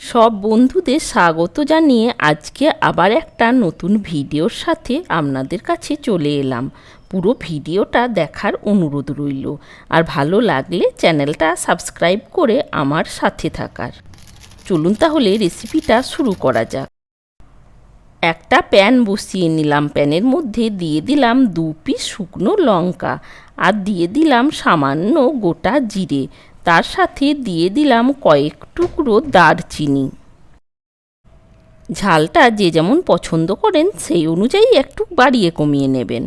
সব বন্ধুদের স্বাগত জানিয়ে আজকে আবার একটা নতুন ভিডিওর সাথে আপনাদের কাছে চলে এলাম। পুরো ভিডিওটা দেখার অনুরোধ রইল। আর ভালো লাগলে চ্যানেলটা সাবস্ক্রাইব করে আমার সাথে থাকার। চলুন তাহলে রেসিপিটা শুরু করা যাক। একটা প্যান বসিয়ে নিলাম। প্যানের মধ্যে দিয়ে দিলাম দু পিস শুকনো লঙ্কা। আর দিয়ে দিলাম সামান্য গোটা জিরে। তার সাথে দিয়ে দিলাম কয়েক টুকরো দারচিনি। ঝালটা যে যেমন পছন্দ করেন, সেই অনুযায়ী একটু বাড়িয়ে কমিয়ে নেবেন।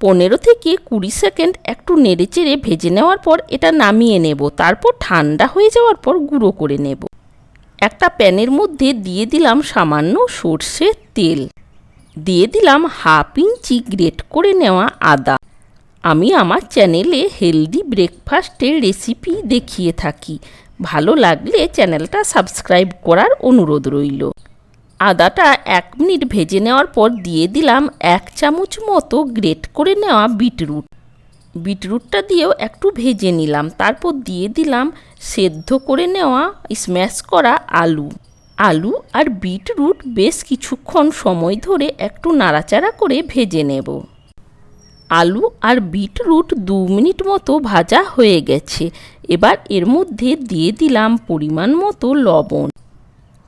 পনেরো থেকে কুড়ি সেকেন্ড একটু নেড়েচেড়ে ভেজে নেওয়ার পর এটা নামিয়ে নেব, তারপর ঠান্ডা হয়ে যাওয়ার পর গুঁড়ো করে নেব। একটা প্যানের মধ্যে দিয়ে দিলাম সামান্য সর্ষের তেল। দিয়ে দিলাম হাফ ইঞ্চি গ্রেট করে নেওয়া আদা। আমি আমার চ্যানেলে হেলদি ব্রেকফাস্টের রেসিপি দেখিয়ে থাকি। ভালো লাগলে চ্যানেলটা সাবস্ক্রাইব করার অনুরোধ রইল। আদাটা এক মিনিট ভেজে নেওয়ার পর দিয়ে দিলাম এক চামচ মতো গ্রেট করে নেওয়া বিটরুট বিটরুটটা দিয়েও একটু ভেজে নিলাম। তারপর দিয়ে দিলাম সেদ্ধ করে নেওয়া স্ম্যাশ করা আলু। আলু আর বিটরুট বেশ কিছুক্ষণ সময় ধরে একটু নাড়াচাড়া করে ভেজে নেব। আলু আর বিটরুট দু মিনিট মতো ভাজা হয়ে গেছে। এবার এর মধ্যে দিয়ে দিলাম পরিমাণ মতো লবণ।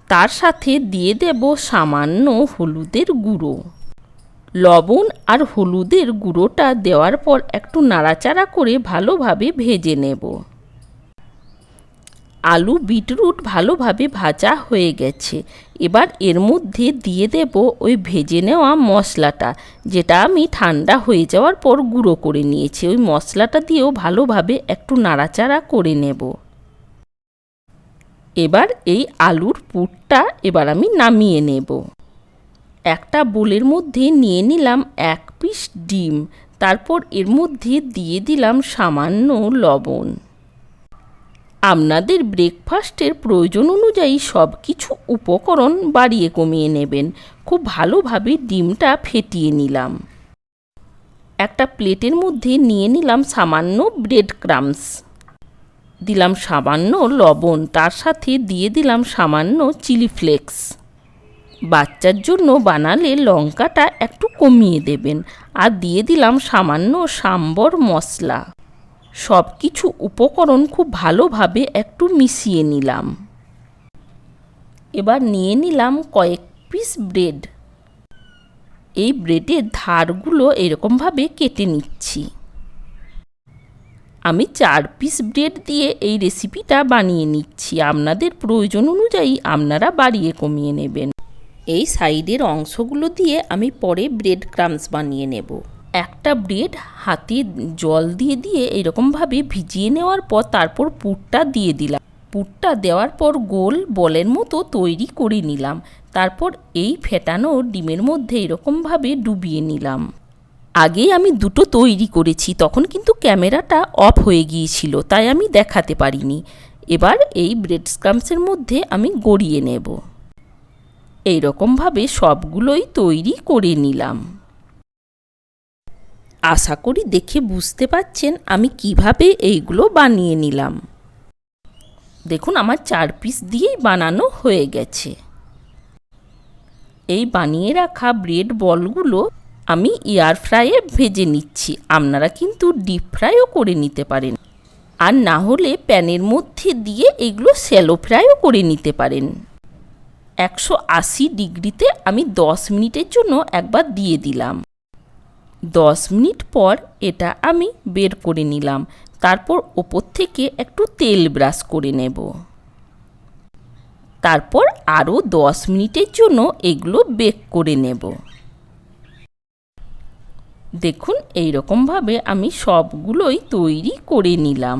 তার সাথে দিয়ে দেব সামান্য হলুদের গুঁড়ো। লবণ আর হলুদের গুঁড়োটা দেওয়ার পর একটু নাড়াচাড়া করে ভালোভাবে ভেজে নেব। আলু, বিটরুট ভালোভাবে ভাজা হয়ে গেছে। এবার এর মধ্যে দিয়ে দেব ওই ভেজে নেওয়া মশলাটা, যেটা আমি ঠান্ডা হয়ে যাওয়ার পর গুঁড়ো করে নিয়েছি। ওই মশলাটা দিয়েও ভালোভাবে একটু নাড়াচাড়া করে নেব। এবার এই আলুর পুরটা এবার আমি নামিয়ে নেব। একটা বোলের মধ্যে নিয়ে নিলাম এক পিস ডিম, তারপর এর মধ্যে দিয়ে দিলাম সামান্য লবণ। আপনাদের ব্রেকফাস্টের প্রয়োজন অনুযায়ী সব কিছু উপকরণ বাড়িয়ে কমিয়ে নেবেন। খুব ভালোভাবে ডিমটা ফেটিয়ে নিলাম। একটা প্লেটের মধ্যে নিয়ে নিলাম সামান্য ব্রেড ক্রামস দিলাম সামান্য লবণ, তার সাথে দিয়ে দিলাম সামান্য চিলি ফ্লেক্স বাচ্চার জন্য বানালে লঙ্কাটা একটু কমিয়ে দেবেন। আর দিয়ে দিলাম সামান্য সাম্বর মশলা। সব কিছু উপকরণ খুব ভালোভাবে একটু মিশিয়ে নিলাম। এবার নিয়ে নিলাম কয়েক পিস ব্রেড এই ব্রেডের ধারগুলো এরকমভাবে কেটে নিচ্ছি। আমি চার পিস ব্রেড দিয়ে এই রেসিপিটা বানিয়ে নিচ্ছি। আপনাদের প্রয়োজন অনুযায়ী আপনারা বাড়িয়ে কমিয়ে নেবেন। এই সাইডের অংশগুলো দিয়ে আমি পরে ব্রেড ক্রামস বানিয়ে নেব। একটা ব্রেড হাতে জল দিয়ে দিয়ে এরকমভাবে ভিজিয়ে নেওয়ার পর তারপর পুরটা দিয়ে দিলাম। পুরটা দেওয়ার পর গোল বলের মতো তৈরি করে নিলাম। তারপর এই ফেটানো ডিমের মধ্যে এরকমভাবে ডুবিয়ে নিলাম। আগে আমি দুটো তৈরি করেছি, তখন কিন্তু ক্যামেরাটা অফ হয়ে গিয়েছিল, তাই আমি দেখাতে পারিনি। এবার এই ব্রেড স্ক্রামসের মধ্যে আমি গড়িয়ে নেব। এইরকমভাবে সবগুলোই তৈরি করে নিলাম। আশা করি দেখে বুঝতে পাচ্ছেন আমি কীভাবে এইগুলো বানিয়ে নিলাম। দেখুন আমার চার পিস দিয়েই বানানো হয়ে গেছে। এই বানিয়ে রাখা ব্রেড বলগুলো আমি এয়ার ফ্রাইয়ে ভেজে নিচ্ছি। আপনারা কিন্তু ডিপ ফ্রাইও করে নিতে পারেন। আর না হলে প্যানের মধ্যে দিয়ে এগুলো শ্যালো ফ্রাইও করে নিতে পারেন। একশো আশি ডিগ্রিতে আমি দশ মিনিটের জন্য একবার দিয়ে দিলাম। দশ মিনিট পর এটা আমি বের করে নিলাম। তারপর ওপর থেকে একটু তেল ব্রাশ করে নেব। তারপর আরও দশ মিনিটের জন্য এগুলো বেক করে নেব। দেখুন এই রকমভাবে আমি সবগুলোই তৈরি করে নিলাম।